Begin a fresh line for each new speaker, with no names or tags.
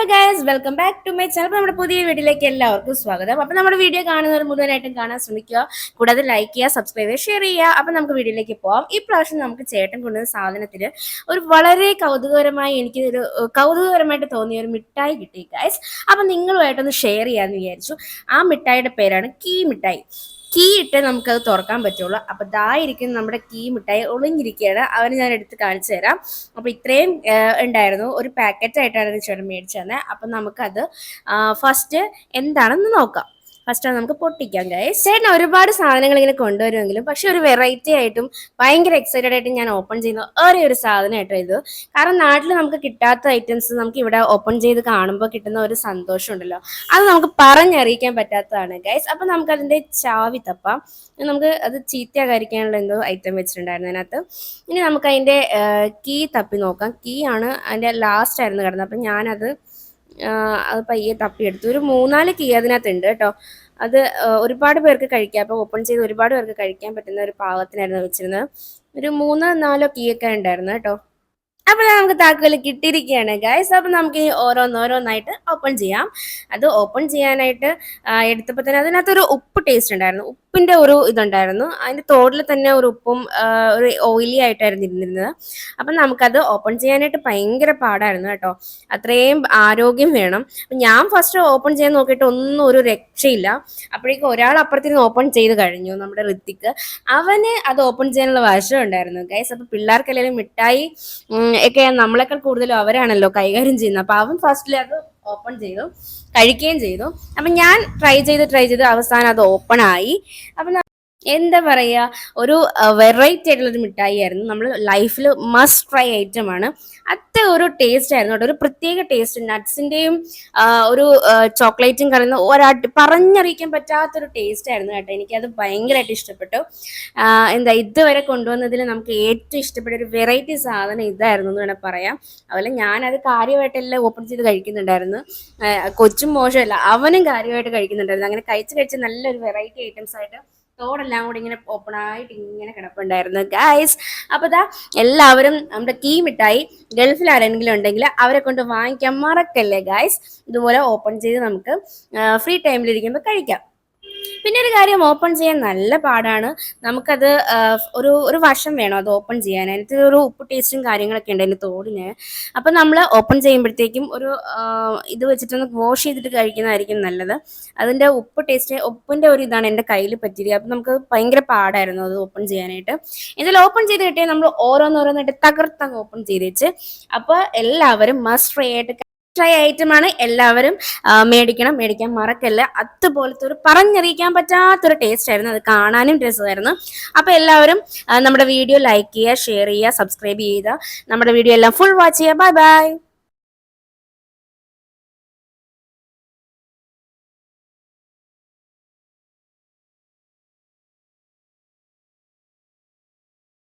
Hello guys welcome back to my channel നമ്മുടെ പുതിയ വീഡിയോയിലേക്ക് എല്ലാവർക്കും സ്വാഗതം. അപ്പം നമ്മുടെ വീഡിയോ കാണുന്നവർ മുഴുവനായിട്ടും കാണാൻ ശ്രമിക്കുക. കൂടാതെ ലൈക്ക് ചെയ്യുക സബ്സ്ക്രൈബ് ചെയ്യുക ഷെയർ ചെയ്യുക. അപ്പം നമുക്ക് വീഡിയോയിലേക്ക് പോവാം. ഈ പ്രാവശ്യം നമുക്ക് ചേട്ടൻ കൊണ്ടുവന്ന സാധനത്തിൽ ഒരു വളരെ കൗതുകകരമായി എനിക്ക് ഒരു കൗതുകകരമായിട്ട് തോന്നിയ ഒരു മിഠായി കിട്ടി ഗൈസ് അപ്പം നിങ്ങളുമായിട്ടൊന്ന് ഷെയർ ചെയ്യാമെന്ന് വിചാരിച്ചു. ആ മിഠായിയുടെ പേരാണ് കീ മിഠായി. കീ ഇട്ട് നമുക്കത് തുറക്കാൻ പറ്റുള്ളൂ. അപ്പം ഇതായിരിക്കും നമ്മുടെ കീ മിഠായി ഒളിഞ്ഞിരിക്കുകയാണ്. അവന് ഞാൻ എടുത്ത് കാണിച്ചു തരാം. അപ്പോൾ ഇത്രയും ഉണ്ടായിരുന്നു. ഒരു പാക്കറ്റ് ആയിട്ടാണ് ഇത് ചേട്ടൻ മേടിച്ചു തന്നെ അപ്പം നമുക്കത് ഫസ്റ്റ് എന്താണെന്ന് നോക്കാം. ഫസ്റ്റ് നമുക്ക് പൊട്ടിക്കാം ഗൈസ് ചേട്ടൻ ഒരുപാട് സാധനങ്ങൾ ഇങ്ങനെ കൊണ്ടുവരുമെങ്കിലും പക്ഷെ ഒരു വെറൈറ്റി ആയിട്ടും ഭയങ്കര എക്സൈറ്റഡ് ആയിട്ടും ഞാൻ ഓപ്പൺ ചെയ്യുന്ന ഒരേ ഒരു സാധനമായിട്ടോ ഇത്. കാരണം നാട്ടിൽ നമുക്ക് കിട്ടാത്ത ഐറ്റംസ് നമുക്ക് ഇവിടെ ഓപ്പൺ ചെയ്ത് കാണുമ്പോൾ കിട്ടുന്ന ഒരു സന്തോഷം ഉണ്ടല്ലോ. അത് നമുക്ക് പറഞ്ഞറിയിക്കാൻ പറ്റാത്തതാണ് ഗൈസ് അപ്പം നമുക്ക് അതിന്റെ ചാവി തപ്പാം. നമുക്ക് അത് ചീത്തയാകാരിക്കാനുള്ള എന്തോ ഐറ്റം വെച്ചിട്ടുണ്ടായിരുന്നു അതിനകത്ത്. ഇനി നമുക്ക് അതിന്റെ കീ തപ്പി നോക്കാം. കീ ആണ് അതിന്റെ ലാസ്റ്റ് ആയിരുന്നു കിടന്നത്. അപ്പം ഞാനത് അത് പയ്യെ തപ്പിയെടുത്തു ഒരു മൂന്നാൽ കീ അതിനകത്ത് ഉണ്ട് കേട്ടോ. അത് ഒരുപാട് പേർക്ക് കഴിക്കാം അപ്പോൾ ഓപ്പൺ ചെയ്ത് ഒരുപാട് പേർക്ക് കഴിക്കാൻ പറ്റുന്ന ഒരു പാകത്തിനായിരുന്നു വെച്ചിരുന്നത്. ഒരു മൂന്നോ നാലോ കീ ഒക്കെ ഉണ്ടായിരുന്നു കേട്ടോ. അപ്പോൾ നമുക്ക് താക്കോൽ കിട്ടിയിരിക്കുകയാണ് ഗൈസ് അപ്പോൾ നമുക്ക് ഈ ഓരോന്നോരോന്നായിട്ട് ഓപ്പൺ ചെയ്യാം. അത് ഓപ്പൺ ചെയ്യാനായിട്ട് എടുത്തപ്പോൾ തന്നെ അതിനകത്തൊരു ഉപ്പ് ടേസ്റ്റ് ഉണ്ടായിരുന്നു. ഉപ്പിന്റെ ഒരു ഇതുണ്ടായിരുന്നു. അതിന്റെ തോടിൽ തന്നെ ഒരു ഉപ്പും ഒരു ഓയിലി ആയിട്ടായിരുന്നു ഇരുന്നിരുന്നത്. അപ്പം നമുക്കത് ഓപ്പൺ ചെയ്യാനായിട്ട് ഭയങ്കര പാടായിരുന്നു കേട്ടോ. അത്രയും ആരോഗ്യം വേണം. അപ്പം ഞാൻ ഫസ്റ്റ് ഓപ്പൺ ചെയ്യാൻ നോക്കിയിട്ട് ഒന്നും ഒരു രക്ഷയില്ല. അപ്പോഴേക്കും ഒരാൾ അപ്പുറത്തിരുന്ന് ഓപ്പൺ ചെയ്ത് കഴിഞ്ഞു നമ്മുടെ ഋത്തിക്ക് അവന് അത് ഓപ്പൺ ചെയ്യാനുള്ള വശം ഉണ്ടായിരുന്നു ഗൈസ് അപ്പോൾ പിള്ളേർക്കല്ലെങ്കിലും മിഠായി ഒക്കെ നമ്മളെക്കാൾ കൂടുതലും അവരാണല്ലോ കൈകാര്യം ചെയ്യുന്നത്. അപ്പോൾ അവൻ ഫസ്റ്റിൽ അത് ഓപ്പൺ ചെയ്തു കഴിക്കുകയും ചെയ്തു. അപ്പം ഞാൻ ട്രൈ ചെയ്ത് ട്രൈ ചെയ്ത് അവസാനം അത് ഓപ്പൺ ആയി. അപ്പം എന്താ പറയുക ഒരു വെറൈറ്റി ആയിട്ടുള്ള ഒരു മിഠായി ആയിരുന്നു. നമ്മൾ ലൈഫിൽ മസ്റ്റ് ട്രൈ ഐറ്റം ആണ്. അത്ര ഒരു ടേസ്റ്റ് ആയിരുന്നു കേട്ടോ. ഒരു പ്രത്യേക ടേസ്റ്റ് നട്ട്സിന്റെയും ഒരു ചോക്ലേറ്റും കലർന്ന ഒരാ പറഞ്ഞറിയിക്കാൻ പറ്റാത്തൊരു ടേസ്റ്റ് ആയിരുന്നു കേട്ടോ. എനിക്കത് ഭയങ്കരമായിട്ട് ഇഷ്ടപ്പെട്ടു. എന്താ ഇതുവരെ കൊണ്ടുവന്നതിൽ നമുക്ക് ഏറ്റവും ഇഷ്ടപ്പെട്ട ഒരു വെറൈറ്റി സാധനം ഇതായിരുന്നു എന്ന് വേണമെങ്കിൽ പറയാം. അതുപോലെ ഞാനത് കാര്യമായിട്ടെല്ലാം ഓപ്പൺ ചെയ്ത് കഴിക്കുന്നുണ്ടായിരുന്നു. കൊച്ചും മോശമല്ല അവനും കാര്യമായിട്ട് കഴിക്കുന്നുണ്ടായിരുന്നു. അങ്ങനെ കഴിച്ച് കഴിച്ച് നല്ലൊരു വെറൈറ്റി ഐറ്റംസ് ആയിട്ട് തോടെല്ലാം കൂടി ഇങ്ങനെ ഓപ്പൺ ആയിട്ട് ഇങ്ങനെ കിടപ്പുണ്ടായിരുന്നു. ഗൈസ് അപ്പോൾ ഇതാ എല്ലാവരും നമ്മുടെ കീ മിഠായി ഗൾഫിൽ ആരെങ്കിലും ഉണ്ടെങ്കിൽ അവരെ കൊണ്ട് വാങ്ങിക്കാൻ മറക്കല്ലേ ഗൈസ് ഇതുപോലെ ഓപ്പൺ ചെയ്ത് നമുക്ക് ഫ്രീ ടൈമിലിരിക്കുമ്പോൾ കഴിക്കാം. പിന്നെ ഒരു കാര്യം ഓപ്പൺ ചെയ്യാൻ നല്ല പാടാണ്. നമുക്കത് ഒരു ഒരു വർഷം വേണം അത് ഓപ്പൺ ചെയ്യാൻ. അതിനകത്ത് ഒരു ഉപ്പ് ടേസ്റ്റും കാര്യങ്ങളൊക്കെ ഉണ്ട് അതിന്റെ തോടിന്. അപ്പം നമ്മൾ ഓപ്പൺ ചെയ്യുമ്പോഴത്തേക്കും ഒരു ഇത് വെച്ചിട്ടൊന്ന് വാഷ് ചെയ്തിട്ട് കഴിക്കുന്നതായിരിക്കും നല്ലത്. അതിന്റെ ഉപ്പ് ടേസ്റ്റ് ഉപ്പിന്റെ ഒരു ഇതാണ് എന്റെ കയ്യിൽ പറ്റിയത്. അപ്പം നമുക്ക് ഭയങ്കര പാടായിരുന്നു അത് ഓപ്പൺ ചെയ്യാനായിട്ട്. എന്തായാലും ഓപ്പൺ ചെയ്ത് കിട്ടിയാൽ നമ്മൾ ഓരോന്നോരോന്നായിട്ട് തകർത്തങ്ങ് ഓപ്പൺ ചെയ്ത് വെച്ച് അപ്പോൾ എല്ലാവരും മസ്റ്റ് ട്രൈ ആയിട്ട് ട്രൈ ഐറ്റമാണ് എല്ലാവരും മേടിക്കണം മേടിക്കാൻ മറക്കല്ല. അതുപോലത്തെ ഒരു പറഞ്ഞറിയിക്കാൻ പറ്റാത്തൊരു ടേസ്റ്റ് ആയിരുന്നു. അത് കാണാനും രസമായിരുന്നു. അപ്പോൾ എല്ലാവരും നമ്മുടെ വീഡിയോ ലൈക്ക് ചെയ്യുക ഷെയർ ചെയ്യുക സബ്സ്ക്രൈബ് ചെയ്യുക. നമ്മുടെ വീഡിയോ എല്ലാം ഫുൾ വാച്ച് ചെയ്യുക. Bye bye